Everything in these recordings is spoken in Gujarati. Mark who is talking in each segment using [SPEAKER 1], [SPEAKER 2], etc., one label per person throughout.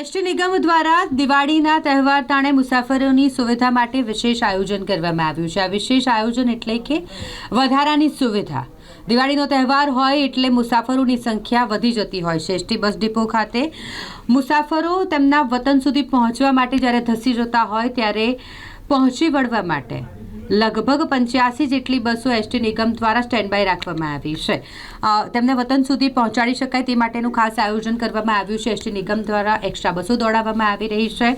[SPEAKER 1] એસટી નિગમ દ્વારા દિવાળીના તહેવાર ટાણે મુસાફરોની સુવિધા માટે વિશેષ આયોજન કરવામાં આવ્યું છે. આ વિશેષ આયોજન એટલે કે વધારાની સુવિધા. દિવાળીનો તહેવાર હોય એટલે મુસાફરોની સંખ્યા વધી જતી હોય છે. એસટી બસ ડિપો ખાતે મુસાફરો તેમના વતન સુધી પહોંચવા માટે જ્યારે ધસી જતા હોય ત્યારે પહોંચી વળવા માટે લગભગ પંચ્યાસી જેટલી બસો એસટી નિગમ દ્વારા સ્ટેન્ડ બાય રાખવામાં આવી છે. તેમને વતન સુધી પહોંચાડી શકાય તે માટેનું ખાસ આયોજન કરવામાં આવ્યું છે. એસટી નિગમ દ્વારા એક્સ્ટ્રા બસો દોડાવવામાં આવી રહી છે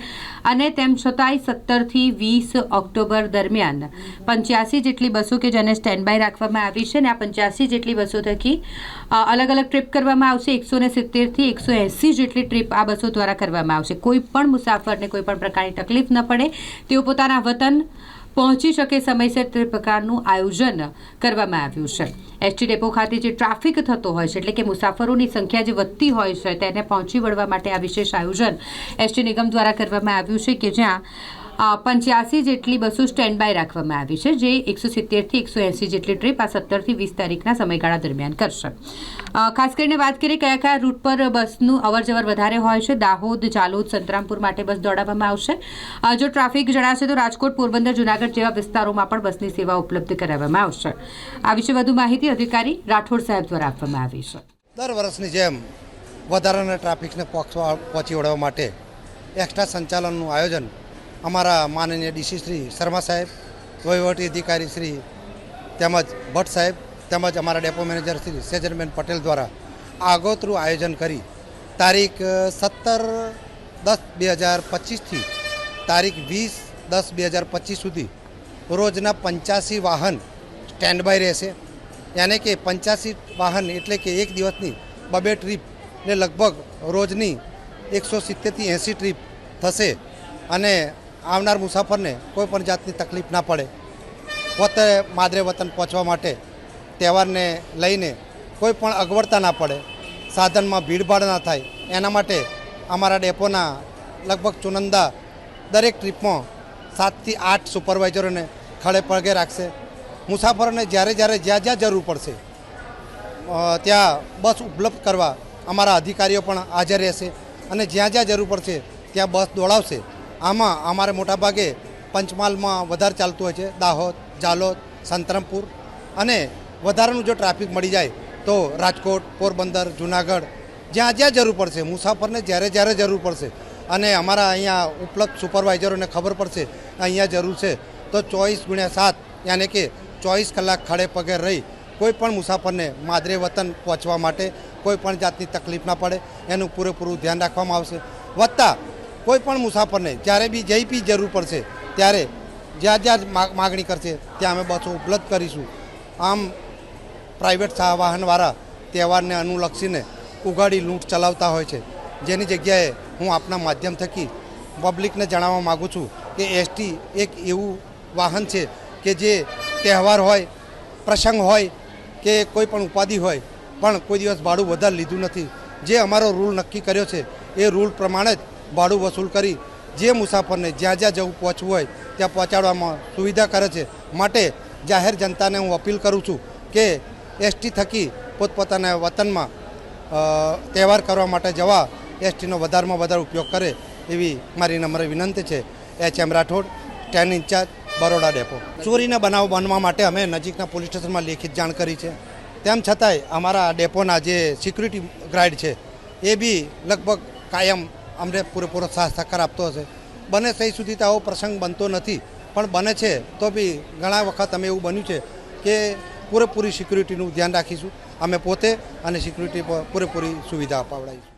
[SPEAKER 1] અને તેમ છતાંય સત્તરથી વીસ ઓક્ટોબર દરમિયાન પંચ્યાસી જેટલી બસો કે જેને સ્ટેન્ડ બાય રાખવામાં આવી છે અને આ પંચ્યાસી જેટલી બસો થકી અલગ અલગ ટ્રીપ કરવામાં આવશે. એકસો ને સિત્તેરથી એકસો એંસી જેટલી ટ્રીપ આ બસો દ્વારા કરવામાં આવશે. કોઈ પણ મુસાફરને કોઈ પણ પ્રકારની તકલીફ ન પડે. તેઓ પોતાના વતન પહોંચી શકે સમયસર તે પ્રકારનું આયોજન કરવામાં આવ્યું છે. એસટી ડેપો ખાતે જે ટ્રાફિક થતો હોય છે, એટલે કે મુસાફરોની સંખ્યા જે વધતી હોય છે, તેને પહોંચી વળવા માટે આ વિશેષ આયોજન એસટી નિગમ દ્વારા કરવામાં આવ્યું છે કે જ્યાં પંચ્યાસી જેટલી બસો સ્ટેન્ડ બાય રાખવામાં આવી છે, જે એકસો સિત્તેરથી એકસો એંસી જેટલી ટ્રીપ આ સત્તરથી વીસ તારીખના સમયગાળા દરમિયાન કરશે. ખાસ કરીને વાત કરીએ કયા કયા રૂટ પર બસનું અવરજવર વધારે હોય છે, દાહોદ, જાલોદ, સંતરામપુર માટે બસ દોડાવવામાં આવશે. જો ટ્રાફિક જણાશે તો રાજકોટ, પોરબંદર, જુનાગઢ જેવા વિસ્તારોમાં પણ બસની સેવા ઉપલબ્ધ કરાવવામાં આવશે. આ વિશે વધુ માહિતી અધિકારી રાઠોડ સાહેબ દ્વારા આપવામાં આવી છે.
[SPEAKER 2] દર વર્ષની જેમ વધારાના ટ્રાફિકને પહોંચવા પહોંચી વળવા માટે એક્સ્ટ્રા સંચાલનનું આયોજન અમારા માનનીય ડીસી શ્રી શર્મા સાહેબ, વહીવટી અધિકારી શ્રી તેમજ ભટ્ટ સાહેબ તેમજ અમારા ડેપો મેનેજર શ્રી સેજનબેન પટેલ દ્વારા આગોતરું આયોજન કરી તારીખ સત્તર દસ બે હજાર પચીસથી તારીખ વીસ દસ બે હજાર પચીસ સુધી રોજના પંચ્યાસી વાહન સ્ટેન્ડ બાય રહેશે. યાને કે પંચ્યાસી વાહન એટલે કે એક દિવસની બબે ટ્રીપ ને લગભગ રોજની એકસો સિત્તેરથી એંસી ટ્રીપ થશે. અને આવનાર મુસાફરને કોઈ પણ જાતની તકલીફ ના પડે. પોતે માદરે વતન પહોંચવા માટે તહેવારને લઈને કોઈ પણ અગવડતા ના પડે. સાધનમાં ભીડભાડ ના થાય. એના માટે અમારા ડેપોના લગભગ ચુનંદા દરેક ટ્રીપમાં સાતથી આઠ સુપરવાઇઝરોને ખડે પગે રાખશે. મુસાફરોને જ્યારે જ્યારે જ્યાં જ્યાં જરૂર પડશે ત્યાં બસ ઉપલબ્ધ કરવા અમારા અધિકારીઓ પણ હાજર રહેશે અને જ્યાં જ્યાં જરૂર પડશે, ત્યાં બસ દોડાવશે. આમાં અમારે મોટાભાગે પંચમહાલમાં વધારે ચાલતું હોય છે. દાહોદ, જાલોદ, સંતરમપુર અને વધારાનું જો ટ્રાફિક મળી જાય તો રાજકોટ, પોરબંદર, જુનાગઢ જ્યાં જ્યાં જરૂર પડશે, મુસાફરને જ્યારે જ્યારે જરૂર પડશે અને અમારા અહીંયા ઉપલબ્ધ સુપરવાઇઝરોને ખબર પડશે અહીંયા જરૂર છે, તો ચોવીસ ગુણ્યા સાત યાને કે ચોવીસ કલાક ખડે પગે રહી કોઈ પણ મુસાફરને માદરે વતન પહોંચવા માટે કોઈ પણ જાતની તકલીફ ના પડે. એનું પૂરેપૂરું ધ્યાન રાખવામાં આવશે. વત્તા કોઈ પણ મુસાફરને જ્યારે બી જઈ પી જરૂર પડશે, ત્યારે જ્યાં જ્યાં માગણી કરશે, ત્યાં અમે બસો ઉપલબ્ધ કરીશું. આમ પ્રાઇવેટ વાહનવાળા તહેવારને અનુલક્ષીને ઉગાડી લૂંટ ચલાવતા હોય છે. જેની જગ્યાએ હું આપના માધ્યમ થકી પબ્લિકને જણાવવા માગું છું કે એસટી એક એવું વાહન છે કે જે તહેવાર હોય, પ્રસંગ હોય કે કોઈ પણ ઉપાધિ હોય, પણ કોઈ દિવસ ભાડું વધારે લીધું નથી. જે અમારો રૂલ નક્કી કર્યો છે, એ રૂલ પ્રમાણે જ ભાડું વસૂલ કરી જે મુસાફરને જ્યાં જ્યાં જવું પહોંચવું હોય ત્યાં પહોંચાડવામાં સુવિધા કરે છે. માટે જાહેર જનતાને હું અપીલ કરું છું કે એસટી થકી પોતપોતાના વતનમાં તહેવાર કરવા માટે જવા એસટીનો વધારેમાં વધારે ઉપયોગ કરે એવી મારી નમ્ર વિનંતી છે. H M Rathod stand incharge, Baroda depot. ચોરીના બનાવ બનવા માટે અમે નજીકના પોલીસ સ્ટેશનમાં લેખિત જાણ કરી છે. તેમ છતાંય અમારા ડેપોના જે સિક્યુરિટી ગાર્ડ છે, એ બી લગભગ કાયમ અમને પૂરેપૂરો સાથ સહકાર આપતો હશે. બને ત્યાં સુધી તો આવો પ્રસંગ બનતો નથી. પણ બને છે, તો બી ઘણા વખત અમે એવું બન્યું છે કે પૂરેપૂરી સિક્યુરિટીનું ધ્યાન રાખીશું. અમે પોતે અને સિક્યુરિટી પર પૂરેપૂરી સુવિધા અપાવડાવીશું.